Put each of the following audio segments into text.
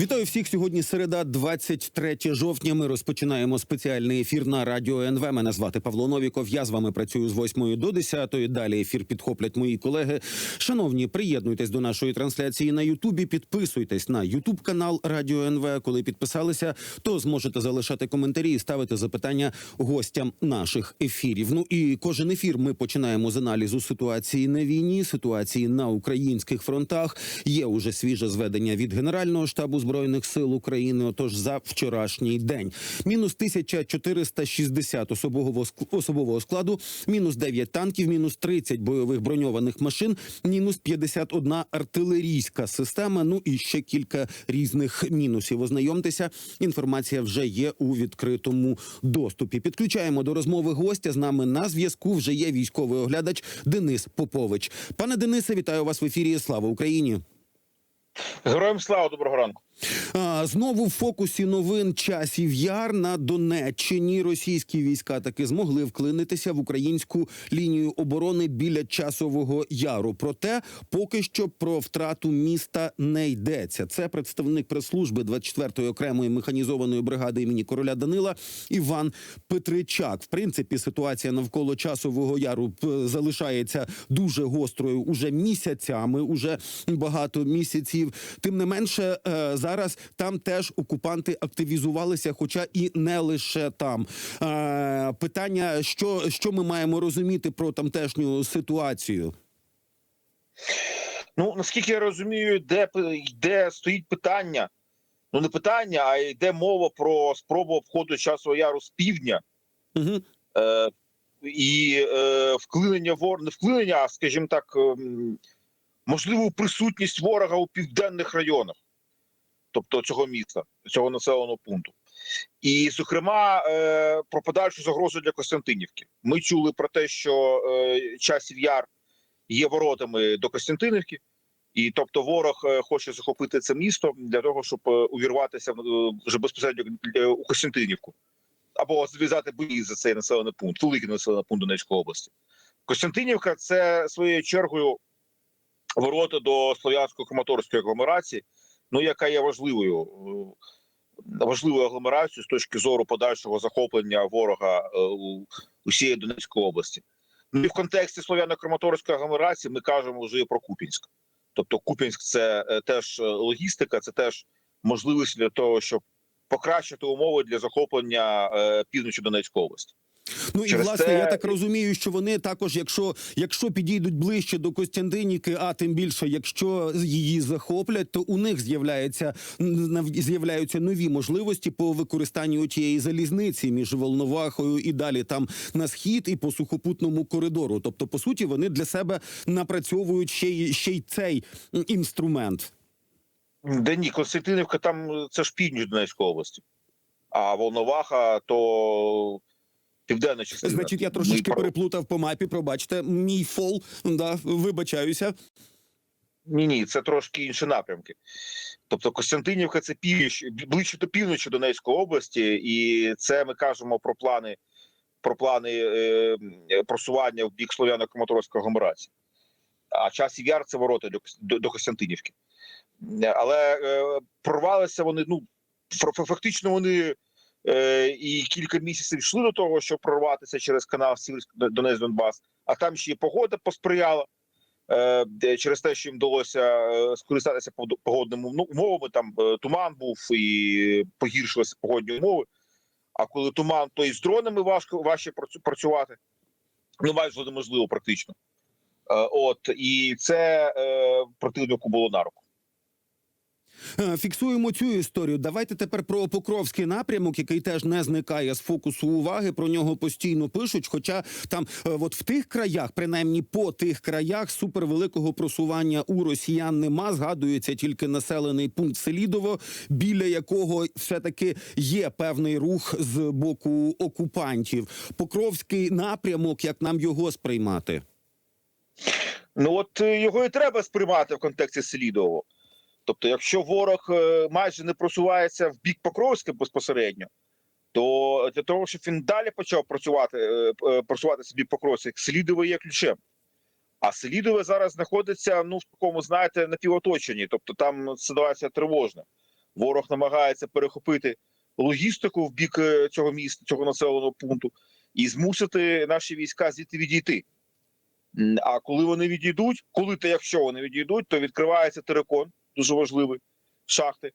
Вітаю всіх сьогодні. Середа, 23 жовтня. Ми розпочинаємо спеціальний ефір на радіо НВ. Мене звати Павло Новіков. Я з вами працюю з 8 до 10. Далі ефір підхоплять мої колеги. Шановні, приєднуйтесь до нашої трансляції на Ютубі. Підписуйтесь на Ютуб канал Радіо НВ. Коли підписалися, то зможете залишати коментарі і ставити запитання гостям наших ефірів. Ну і кожен ефір ми починаємо з аналізу ситуації на війні, ситуації на українських фронтах. Є уже свіже зведення від Генерального штабу збройних сил України. Отож, за вчорашній день мінус 1460 особового особового складу, мінус 9 танків, мінус 30 бойових броньованих машин, мінус 51 артилерійська система. Ну і ще кілька різних мінусів. Ознайомтеся, інформація вже є у відкритому доступі. Підключаємо до розмови гостя. З нами на зв'язку вже є військовий оглядач Денис Попович. Пане Денисе, вітаю вас в ефірі. Слава Україні! Героям слава доброго ранку. Знову в фокусі новин часів яр на Донеччині. Російські війська таки змогли вклинитися в українську лінію оборони біля часового яру. Проте поки що про втрату міста не йдеться. Це представник прес-служби 24-ї окремої механізованої бригади імені короля Данила Іван Петричак. В принципі, ситуація навколо часового яру залишається дуже гострою уже місяцями, уже багато місяців. Тим не менше, е, зараз там теж окупанти активізувалися, хоча і не лише там. Е, Питання, що, що ми маємо розуміти про тамтешню ситуацію? Ну наскільки я розумію, де де стоїть питання. Ну не питання, а йде мова про спробу обходу часового яру з півдня Угу. е, і е, вклинення вор не вклинення, а скажімо так, ем, можливу присутність ворога у південних районах, тобто цього міста, цього населеного пункту. І, зокрема, е, про подальшу загрозу для Костянтинівки. Ми чули про те, що е, часів яр є воротами до Костянтинівки, і тобто ворог е, хоче захопити це місто для того, щоб увірватися вже безпосередньо у Костянтинівку або зв'язати бої за цей населений пункт, великий населений пункт Донецької області. Костянтинівка це своєю чергою ворота до слов'янсько-краматорської агломерації, ну яка є важливою е, важливою агломерацією з точки зору подальшого захоплення ворога е, усієї Донецької області. Ну і в контексті слов'яно-краматорської агломерації ми кажемо вже про Купінськ. Тобто Купінськ це е, теж логістика, це теж можливість для того, щоб покращити умови для захоплення півночі Донецької області. Ну і власне це- я так розумію, що вони також, якщо якщо підійдуть ближче до Костянтинівки, а тим більше, якщо її захоплять, то у них з'являється з'являються нові можливості по використанню тієї залізниці між Волновахою і далі там на схід і по сухопутному коридору. Тобто, по суті, вони для себе напрацьовують ще й ще й цей інструмент. Де ні, Константинівка там це ж північ Донецької області, а Волноваха то південна частина. Значить, я трошечки про- переплутав по мапі. Пробачте, мій фол. Да, вибачаюся. Ні, ні, це трошки інші напрямки. Тобто Костянтинівка це північ, ближче до півночі Донецької області, і це ми кажемо про плани про плани е, просування в бік Слов'яно-Краматорської агломерації. А часів яр це ворота до, до, до Костянтинівки. Але е, прорвалися вони. Ну фа- фа- фактично вони і кілька місяців йшли до того, щоб прорватися через канал Сіверськ Донець Донбас. А там ще й погода посприяла. Е, через те, що їм вдалося е, скористатися погодними умовами, там е, туман був і погіршилися погодні умови. А коли туман, то і з дронами важко важче працювати. Ну, майже неможливо практично. Е, От і це е, противнику було на руку. Е, Фіксуємо цю історію. Давайте тепер про Покровський напрямок, який теж не зникає з фокусу уваги. Про нього постійно пишуть. Хоча там, е, от в тих краях, принаймні по тих краях, супервеликого просування у росіян нема. Згадується тільки населений пункт Селідово, біля якого все таки є певний рух з боку окупантів. Покровський напрямок, як нам його сприймати? Ну от е, його і треба сприймати в контексті Селідового. Тобто, якщо ворог е, майже не просувається в бік Покровська безпосередньо, то для того, щоб він далі почав працювати, е, е, просуватися в бік Покровська, Селідове є ключем. А Селідове зараз знаходиться ну в такому, знаєте, напівоточенні, тобто там ситуація тривожна. Ворог намагається перехопити логістику в бік цього міста, цього населеного пункту, і змусити наші війська звідти відійти. А коли вони відійдуть, коли та якщо вони відійдуть, то відкривається терикон, дуже важливий шахти.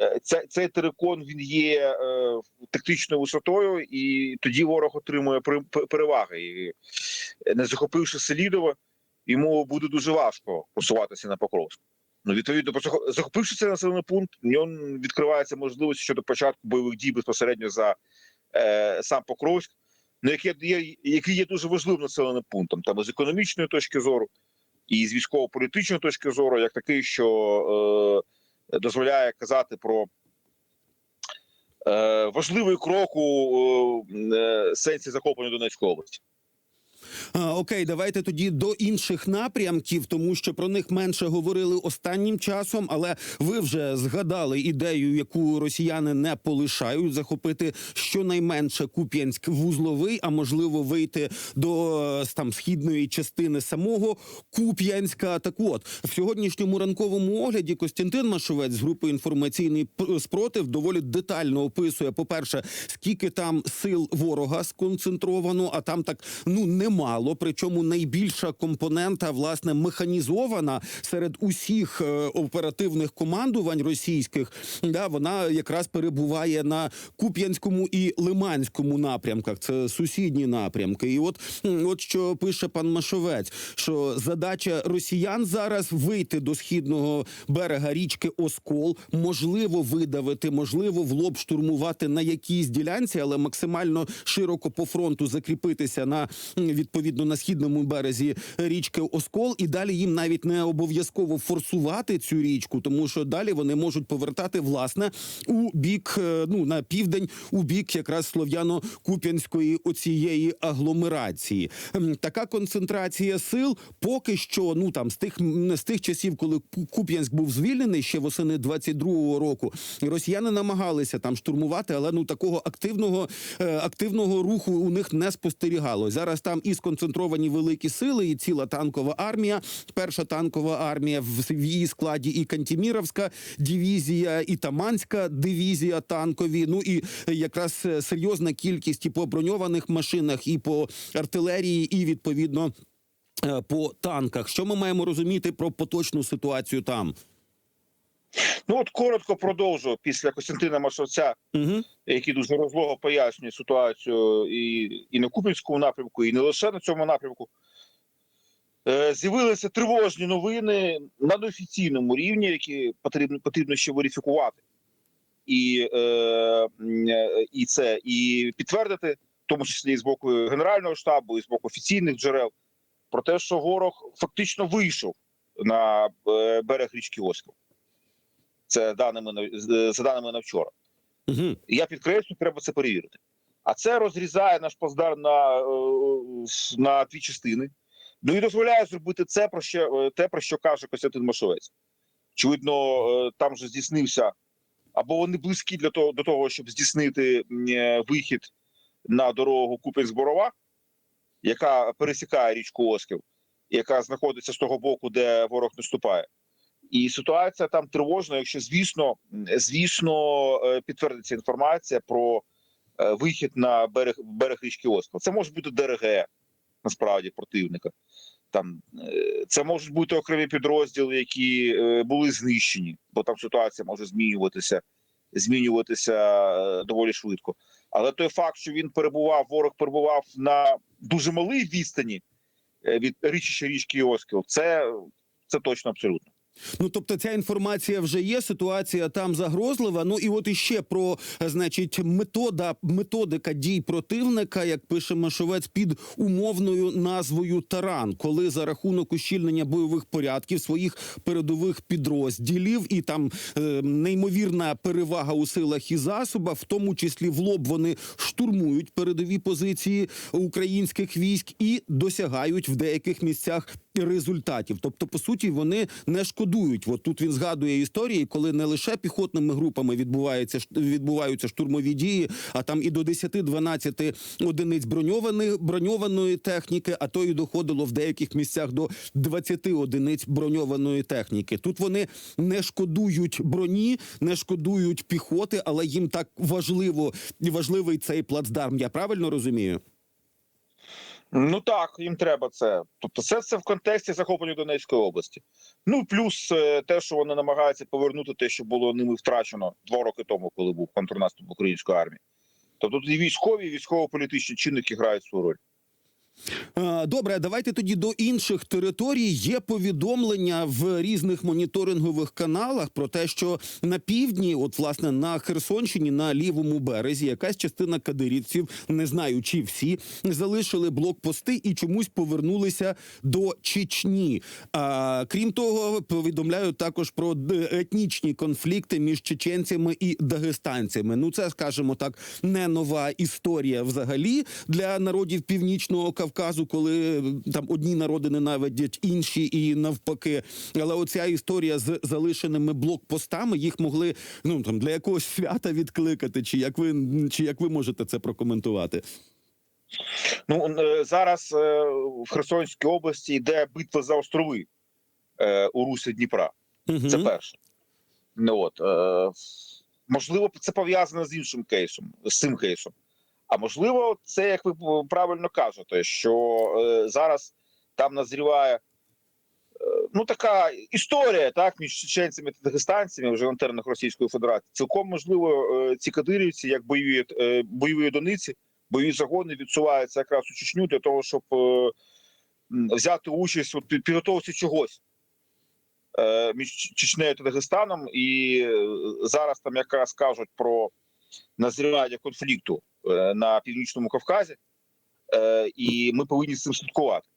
Е, Ця, цей терикон він є е, тактичною висотою, і тоді ворог отримує переваги. І е, не захопивши Селідово, йому буде дуже важко просуватися на Покровськ. Ну, відповідно, захопивши цей населений пункт, в ньому відкривається можливість щодо початку бойових дій безпосередньо за е, сам Покровськ, ну, який є, який є дуже важливим населеним пунктом, там з економічної точки зору, і з військово-політичної точки зору, як такий, що е, дозволяє казати про е, важливий крок у е, сенсі захоплення Донецької області. Окей, давайте тоді до інших напрямків, тому що про них менше говорили останнім часом. Але ви вже згадали ідею, яку росіяни не полишають захопити щонайменше Куп'янськ вузловий, а можливо вийти до там східної частини самого Куп'янська. Так от в сьогоднішньому ранковому огляді Костянтин Машовець з групи інформаційний спротив доволі детально описує, по перше, скільки там сил ворога сконцентровано, а там так ну немало. Причому найбільша компонента, власне, механізована серед усіх е, оперативних командувань російських. Да, вона якраз перебуває на Куп'янському і Лиманському напрямках. Це сусідні напрямки. І от, от що пише пан Машовець, що задача росіян зараз вийти до східного берега річки Оскол, можливо, видавити, можливо, в лоб штурмувати на якійсь ділянці, але максимально широко по фронту закріпитися на м, відповідно на східному березі річки Оскол, і далі їм навіть не обов'язково форсувати цю річку, тому що далі вони можуть повертати власне у бік, е, ну на південь, у бік якраз слов'яно-куп'янської оцієї агломерації. Така концентрація сил поки що, ну там з тих з тих часів, коли Куп'янськ був звільнений ще восени 22-го року, росіяни намагалися там штурмувати, але ну такого активного е, активного руху у них не спостерігалось. Зараз там і сконцентровані великі сили, і ціла танкова армія. Перша танкова армія в її складі і Кантіміровська дивізія, і Таманська дивізія танкові. Ну і якраз е, серйозна кількість і по броньованих машинах, і по артилерії, і відповідно. е, По танках, що ми маємо розуміти про поточну ситуацію там? Ну от коротко продовжу після Костянтина Машовця, Угу. який дуже розлого пояснює ситуацію і, і на Купінському напрямку, і не лише на цьому напрямку. Е, З'явилися тривожні новини на неофіційному рівні, які потрібно потрібно ще верифікувати, і, е, е, і це і підтвердити, в тому числі і з боку Генерального штабу, і з боку офіційних джерел, про те, що ворог фактично вийшов на е, берег річки Оскіл. Це даними за даними на вчора. Угу. Я підкреслю, треба це перевірити. А це розрізає наш плацдарм на, е, на дві частини. Ну і дозволяє зробити це про що е, те, про що каже Костянтин Машовець. Очевидно, е, там же здійснився, або вони близькі для того до того, щоб здійснити е, вихід на дорогу Купенськ-Борова, яка пересікає річку Осків, яка знаходиться з того боку, де ворог наступає. І ситуація там тривожна, якщо звісно, звісно, е, підтвердиться інформація про е, вихід на берег берег річки Оскол. Це може бути ДРГ насправді противника. Там е, це можуть бути окремі підрозділи, які були знищені, бо там ситуація може змінюватися, змінюватися доволі швидко. Але той факт, що він перебував, ворог перебував на дуже малій відстані від річища річки Оскіл, це, це точно абсолютно. Ну тобто ця інформація вже є. Ситуація там загрозлива. Ну і от іще про е, значить метода методика дій противника, як пише Машовець, під умовною назвою Таран, коли за рахунок ущільнення бойових порядків своїх передових підрозділів і там е, неймовірна перевага у силах і засобах, в тому числі в лоб вони штурмують передові позиції українських військ і досягають в деяких місцях результатів. Тобто, по суті, вони не шкодують. От тут він згадує історії, коли не лише піхотними групами відбуваються відбуваються штурмові дії, а там і до 10-12 одиниць броньованої броньованої техніки, а то і доходило в деяких місцях до 20 одиниць броньованої техніки. Тут вони не шкодують броні, не шкодують піхоти, але їм так важливо важливий цей плацдарм. Я правильно розумію? Ну так, їм треба це. Тобто, це все в контексті захоплення Донецької області. Ну плюс е, те, що вони намагаються повернути те, що було ними втрачено два роки тому, коли був контрнаступ української армії. Тобто тут і військові, і військово-політичні чинники грають свою роль. Е, Добре, давайте тоді до інших територій. Є повідомлення в різних моніторингових каналах про те, що на півдні, от власне на Херсонщині, на лівому березі, якась частина кадирівців, не знаю чи всі, залишили блокпости і чомусь повернулися до Чечні. А крім того, повідомляють також про етнічні конфлікти між чеченцями і дагестанцями. Ну це скажімо так, не нова історія взагалі для народів північного Кавказу, коли е, там одні народи ненавидять інші і навпаки. Але оця історія з залишеними блокпостами їх могли ну там для якогось свята відкликати. Чи як ви чи як ви можете це прокоментувати? Ну е, зараз е, в Херсонській області йде битва за острови у русі Дніпра. Це перше. Ну от можливо, це пов'язано з іншим кейсом, з цим кейсом. А можливо, це як ви правильно кажете, що е, зараз там назріває е, ну така історія, так між чеченцями та дагестанцями вже на теренах Російської Федерації. Цілком можливо, е, ці кадирівці, як бойові бойові одиниці, бойові загони відсуваються якраз у Чечню для того, щоб взяти участь у підготовці чогось між Чечнею та Дагестаном, і зараз там якраз кажуть про назрівання конфлікту на північному Кавказі, е, і ми повинні з цим слідкувати.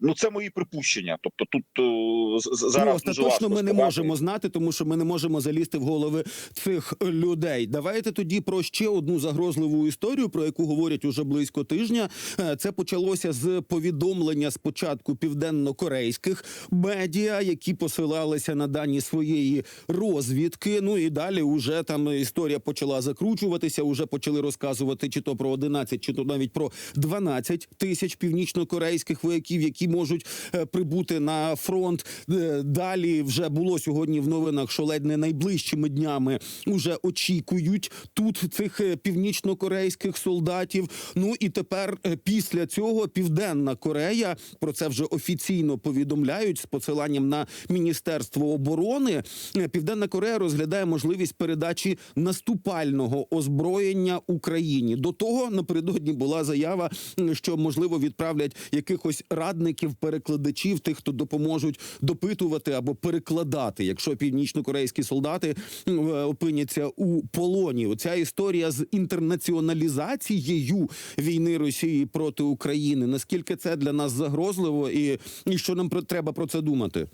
Ну, це мої припущення. Тобто, тут е, з- з- ну, зараз дуже остаточно ми не можемо знати, тому що ми не можемо залізти в голови цих людей. Давайте тоді про ще одну загрозливу історію, про яку говорять уже близько тижня. Е, Це почалося з повідомлення спочатку південно-корейських медіа, які посилалися на дані своєї розвідки. Ну і далі уже там історія почала закручуватися. Уже почали розказувати чи то про 11, чи то навіть про 12 тисяч північно-корейських вояків, які можуть е, прибути на фронт. Е, Далі вже було сьогодні в новинах, що ледь не найближчими днями уже очікують тут цих е, північно-корейських солдатів. Ну і тепер після цього Південна Корея про це вже офіційно повідомляють з посиланням на Міністерство оборони. Південна Корея розглядає можливість передачі наступального озброєння Україні. До того напередодні була заява, що можливо відправлять якихось радників, перекладачів, тих, хто допоможуть допитувати або перекладати, якщо північно-корейські солдати е, опиняться у полоні. Оця історія з інтернаціоналізацією війни Росії проти України. Наскільки це для нас загрозливо, і, і що нам про треба про це думати?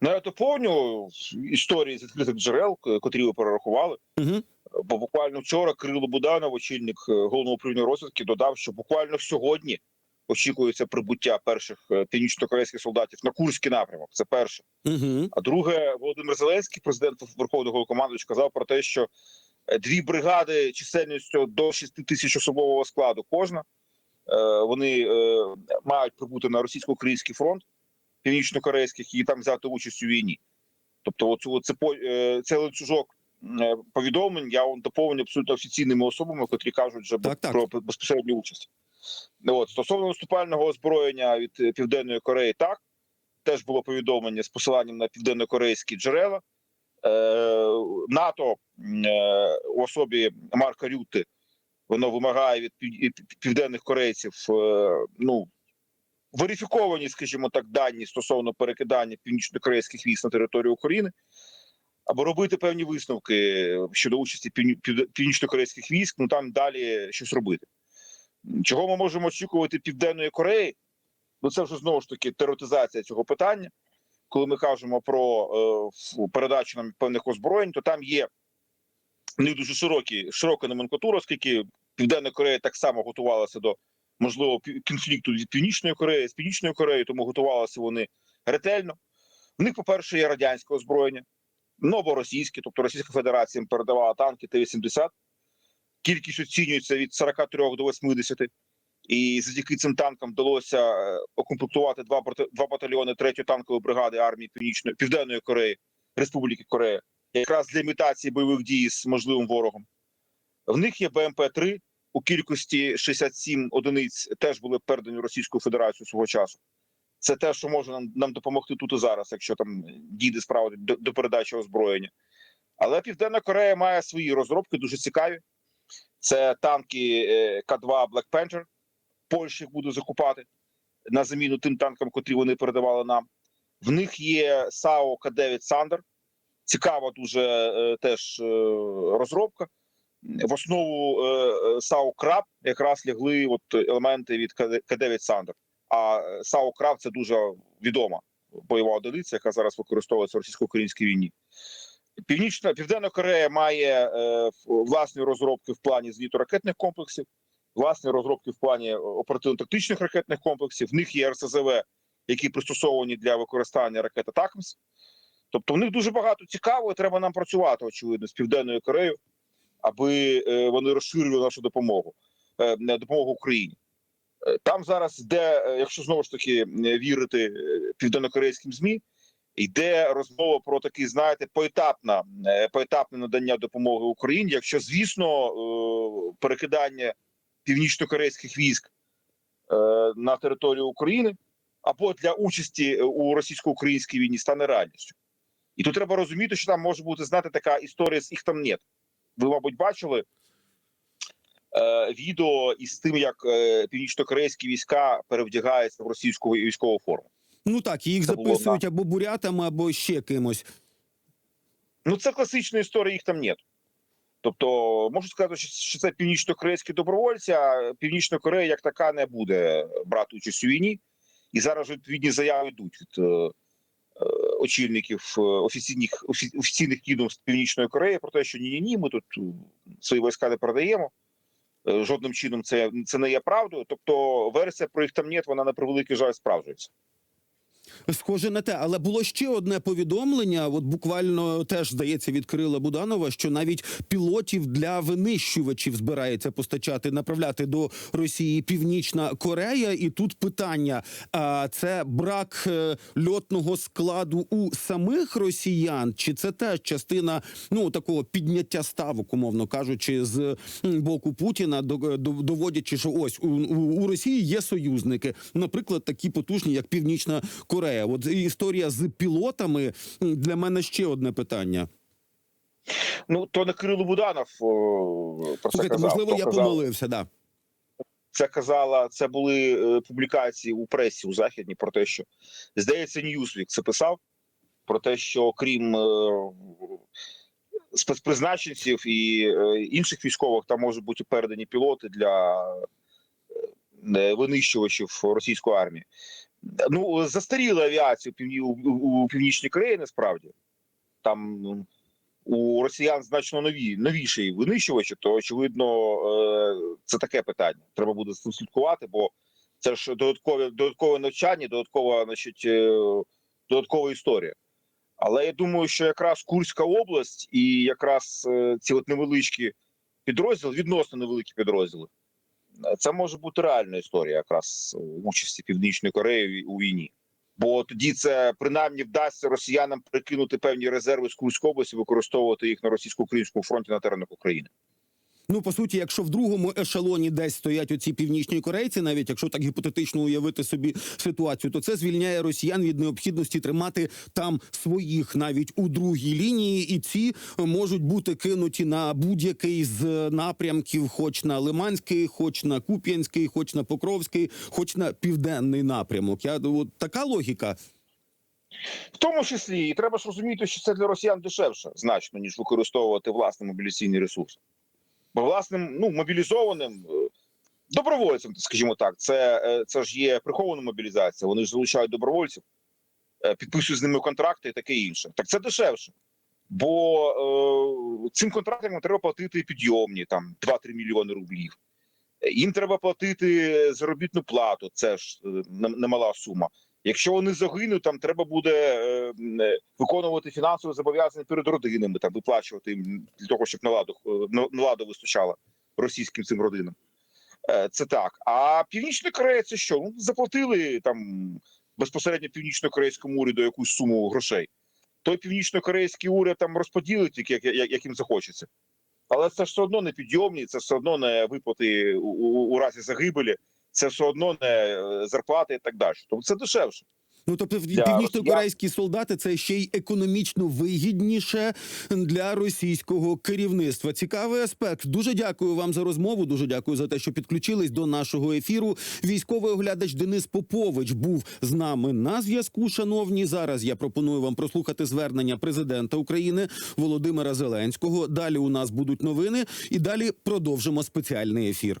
Ну, я доповню історії з відкритих джерел, котрі ви перерахували. Угу. Бо буквально вчора Кирило Буданов, очільник е, головного управління розвідки, додав, що буквально сьогодні очікується прибуття перших е, північно-корейських солдатів на Курський напрямок. Це перше. Угу. А друге, Володимир Зеленський, президент Верховного Головнокомандуючий, казав про те, що е, дві бригади чисельністю до 6 тисяч особового складу кожна. е, Вони мають прибути на російсько-український фронт північно-корейських і там взяти участь у війні. Тобто, оцю цепо е, цей ланцюжок повідомлень я он доповню абсолютно офіційними особами, котрі кажуть вже Так, так. про безпосередню участь. Ну, От стосовно наступального озброєння від е, Південної Кореї, так теж було повідомлення з посиланням на південно-корейські джерела. Е, НАТО е, у особі Марка Рюти воно вимагає від південних корейців е, ну верифіковані, скажімо так, дані стосовно перекидання північно-корейських військ на територію України, або робити певні висновки щодо участі півні- північно-корейських військ, ну там далі щось робити. Чого ми можемо очікувати Південної Кореї? Ну це вже знову ж таки теоретизація цього питання. Коли ми кажемо про е, передачу нам певних озброєнь, то там є не дуже широкі, широка номенклатура, оскільки Південна Корея так само готувалася до можливо конфлікту від Північної Кореї з Північною Кореєю, тому готувалися вони ретельно. В них, по-перше, є радянське озброєння, новоросійське, тобто Російська Федерація їм передавала танки Т-80. Кількість оцінюється від 43 до 80. І завдяки цим танкам вдалося е, окомплектувати два два батальйони 3-ї танкової бригади армії Північної Південної Кореї Республіки Корея, якраз для імітації бойових дій з можливим ворогом. В них є БМП-3 у кількості 67 одиниць, теж були передані в Російську Федерацію свого часу. Це те, що може нам, нам допомогти тут і зараз, якщо там дійде справа до, до передачі озброєння. Але Південна Корея має свої розробки, дуже цікаві. Це танки е, К2 Black Panther. Польща їх буде закупати на заміну тим танкам, котрі вони передавали нам. В них є САУ К9 Сандер. Цікава дуже е, теж е, розробка. В основу САУ Краб якраз лягли от елементи від К9 Сандер. А САУ Краб це дуже відома бойова одиниця, яка зараз використовується в російсько-українській війні. Північна Південна Корея має е, власні розробки в плані звіту ракетних комплексів, власні розробки в плані оперативно-тактичних ракетних комплексів. В них є РСЗВ, які пристосовані для використання ракет Атакмс. Тобто в них дуже багато цікавого, треба нам працювати, очевидно, з Південною Кореєю, аби е, вони розширювали нашу допомогу, е, допомогу Україні. Е, Там зараз йде, е, якщо знову ж таки е, вірити е, південнокорейським ЗМІ, йде розмова про такий, знаєте, поетапна, е, поетапне надання допомоги Україні, якщо, звісно, е, перекидання північно-корейських військ е, на територію України або для участі у російсько-українській війні стане реальністю. І тут треба розуміти, що там може бути знати така історія з їх там нет. Ви, мабуть, бачили відео із тим, як північно-корейські війська перевдягаються в російську військову форму. Ну так, їх записують або бурятами, або ще кимось. Ну, це класична історія, їх там нет. Тобто, можу сказати, що- це північно-корейські добровольці, а Північна Корея як така не буде брати участь у війні. І зараз відповідні заяви йдуть від е, е, очільників е, офіційних офі- офіційних відомств Північної Кореї про те, що ні, ні, ні, ми тут е, свої війська не передаємо. Е, Жодним чином це, це не є правдою. Тобто, версія про їх там нет, вона на превеликий жаль справджується. Схоже на те, але було ще одне повідомлення. От буквально теж здається від Кирила Буданова, що навіть пілотів для винищувачів збирається постачати, направляти до Росії Північна Корея. І тут питання: а це брак е, льотного складу у самих росіян, чи це теж частина ну такого підняття ставок, умовно кажучи, з боку Путіна, до- доводячи, що ось у, у Росії є союзники, наприклад, такі потужні, як Північна Корея. От історія з пілотами для мене ще одне питання. Ну то не Кирило Буданов про це Слухайте, казав. можливо, То я казав- помилився. Да. це казала, це були е, публікації у пресі у західній про те, що здається, Ньюсвік це писав про те, що крім е, спецпризначенців і е, інших військових, там можуть бути передані пілоти для винищувачів російської армії. Ну застаріли авіацію півні- у, у північній Кореї, насправді там. ну, У росіян значно нові новіші винищувачі, то очевидно е, це таке питання. Треба буде з цим слідкувати, бо це ж додаткове додаткове навчання, додаткова, значить, е, додаткова історія. Але я думаю, що якраз Курська область і якраз е, ці от невеличкі підрозділи, відносно невеликі підрозділи, це може бути реальна історія, якраз е, участі Північної Кореї у війні. Бо тоді це принаймні вдасться росіянам прикинути певні резерви з Курської області, використовувати їх на російсько-українському фронті на теренах України. Ну по суті, якщо в другому ешелоні десь стоять оці північні корейці, навіть якщо так гіпотетично уявити собі ситуацію, то це звільняє росіян від необхідності тримати там своїх навіть у другій лінії, і ці можуть бути кинуті на будь-який з напрямків, хоч на Лиманський, хоч на Куп'янський, хоч на Покровський, хоч на південний напрямок. Я от така логіка. В тому числі і треба ж розуміти, що це для росіян дешевше значно ніж використовувати власний мобілізаційний ресурс. Власним ну мобілізованим е, добровольцям, скажімо так, це, е, це ж є прихована мобілізація. Вони ж залучають добровольців, е, підписують з ними контракти і таке інше. Так це дешевше. Бо е, цим контрактам треба платити підйомні там 2-3 мільйони рублів. Їм треба платити заробітну плату. Це ж немала сума. Якщо вони загинуть, там треба буде е, е, виконувати фінансові зобов'язання перед родинами, там виплачувати їм для того, щоб наладу е, на- наладу вистачало російським цим родинам. Е, Це так. А Північна Корея це що? Ну, заплатили там безпосередньо північно-корейському уряду якусь суму грошей. Той північно-корейський уряд там розподілить, як, як, як їм захочеться. Але це ж все одно не підйомні, це все одно не виплати у, у, у разі загибелі, це все одно не е, зарплати і так далі. Тобто це дешевше. Ну тобто, Для північно-корейські солдати це ще й економічно вигідніше для російського керівництва. Цікавий аспект. Дуже дякую вам за розмову. Дуже дякую за те, що підключились до нашого ефіру. Військовий оглядач Денис Попович був з нами на зв'язку. Шановні, зараз я пропоную вам прослухати звернення президента України Володимира Зеленського. Далі у нас будуть новини, і далі продовжимо спеціальний ефір.